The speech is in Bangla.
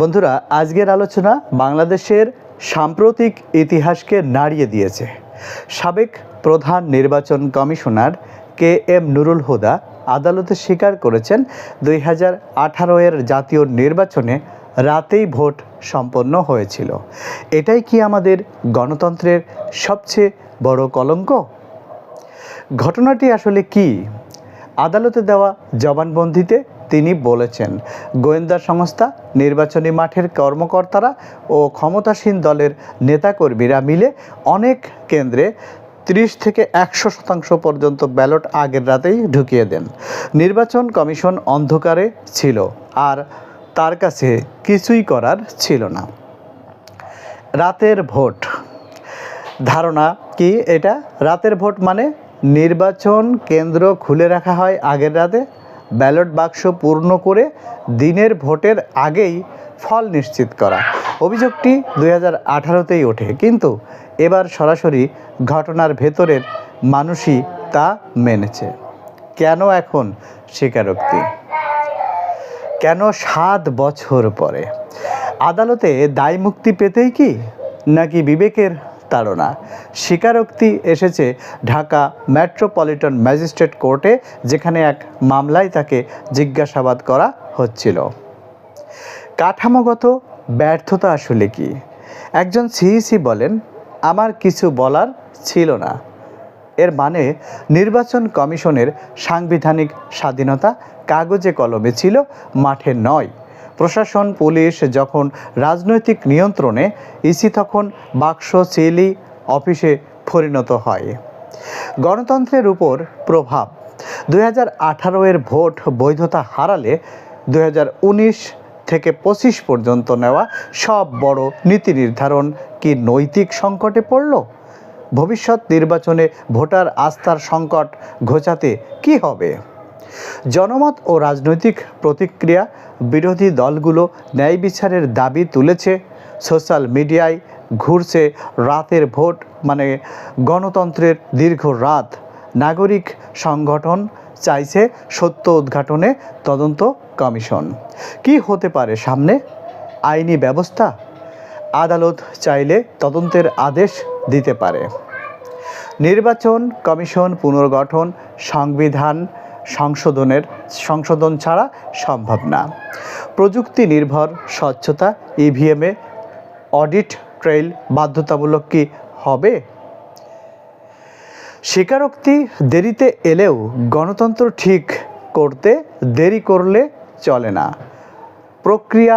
বন্ধুরা, আজকের আলোচনা বাংলাদেশের সাম্প্রতিক ইতিহাসকে নাড়িয়ে দিয়েছে। সাবেক প্রধান নির্বাচন commissioner K M Nurul Huda আদালতে স্বীকার করেছেন, দুই হাজার আঠারো এর জাতীয় নির্বাচনে রাতেই ভোট সম্পন্ন হয়েছিল। এটাই কি আমাদের গণতন্ত্রের সবচেয়ে বড় কলঙ্ক? ঘটনাটি আসলে কি? আদালতে দেওয়া জবানবন্দিতে তিনি বলেছেন, গোয়েন্দা সংস্থা, নির্বাচনী মাঠের কর্মকর্তারা ও ক্ষমতাসীন দলের নেতাকর্মীরা মিলে অনেক কেন্দ্রে ত্রিশ থেকে একশো শতাংশ পর্যন্ত ব্যালট আগের রাতেই ঢুকিয়ে দেন। নির্বাচন কমিশন অন্ধকারে ছিল আর তার কাছে কিছুই করার ছিল না। রাতের ভোট। ধারণা কি এটা? রাতের ভোট মানে নির্বাচন কেন্দ্র খুলে রাখা হয় আগের রাতে? ব্যালট বাক্স পূর্ণ করে দিনের ভোটের আগেই ফল নিশ্চিত করা। অভিযোগটি দুই হাজার আঠারোতেই ওঠে, কিন্তু এবার সরাসরি ঘটনার ভেতরের মানুষই তা মেনেছে। কেন এখন স্বীকারোক্তি? কেন সাত বছর পরে? আদালতে দায় মুক্তি পেতেই কি? নাকি বিবেকের তাড়না স্বীকারোক্তি এসেছে ঢাকা মেট্রোপলিটন ম্যাজিস্ট্রেট কোর্টে, যেখানে এক মামলায় তাকে জিজ্ঞাসাবাদ করা হচ্ছিল। কাঠামোগত ব্যর্থতা আসলে কি? একজন সিইসি বলেন, আমার কিছু বলার ছিল না। এর মানে নির্বাচন কমিশনের সাংবিধানিক স্বাধীনতা কাগজে কলমে ছিল, মাঠে নয়। প্রশাসন, পুলিশ যখন রাজনৈতিক নিয়ন্ত্রণে, ইসি তখন বাক্স চেলি অফিসে পরিণত হয়। গণতন্ত্রের উপর প্রভাব। দুই হাজার আঠারো এর ভোট বৈধতা হারালে দুই হাজার উনিশ থেকে পঁচিশ পর্যন্ত নেওয়া সব বড় নীতি নির্ধারণ কি নৈতিক সংকটে পড়ল? ভবিষ্যৎ নির্বাচনে ভোটার আস্থার সংকট ঘোচাতে কি হবে? জনমত ও রাজনৈতিক প্রতিক্রিয়া বিরোধী দলগুলো ন্যায় বিচারের দাবি তুলেছে। সোশ্যাল মিডিয়ায় ঘুরছে রাতের ভোট মানে গণতন্ত্রের দীর্ঘ রাত। নাগরিক সংগঠন চাইছে সত্য উদ্ঘাটনে তদন্ত কমিশন। কি হতে পারে সামনে? আইনি ব্যবস্থা? আদালত চাইলে তদন্তের আদেশ দিতে পারে। নির্বাচন কমিশন পুনর্গঠন সংবিধান সংশোধনের সংশোধন ছাড়া সম্ভব না। প্রযুক্তি নির্ভর স্বচ্ছতা ইভিএমে অডিট ট্রেইল বাধ্যতামূলক কি হবে? স্বীকারোক্তি দেরিতে এলেও গণতন্ত্র ঠিক করতে দেরি করলে চলে না। প্রক্রিয়া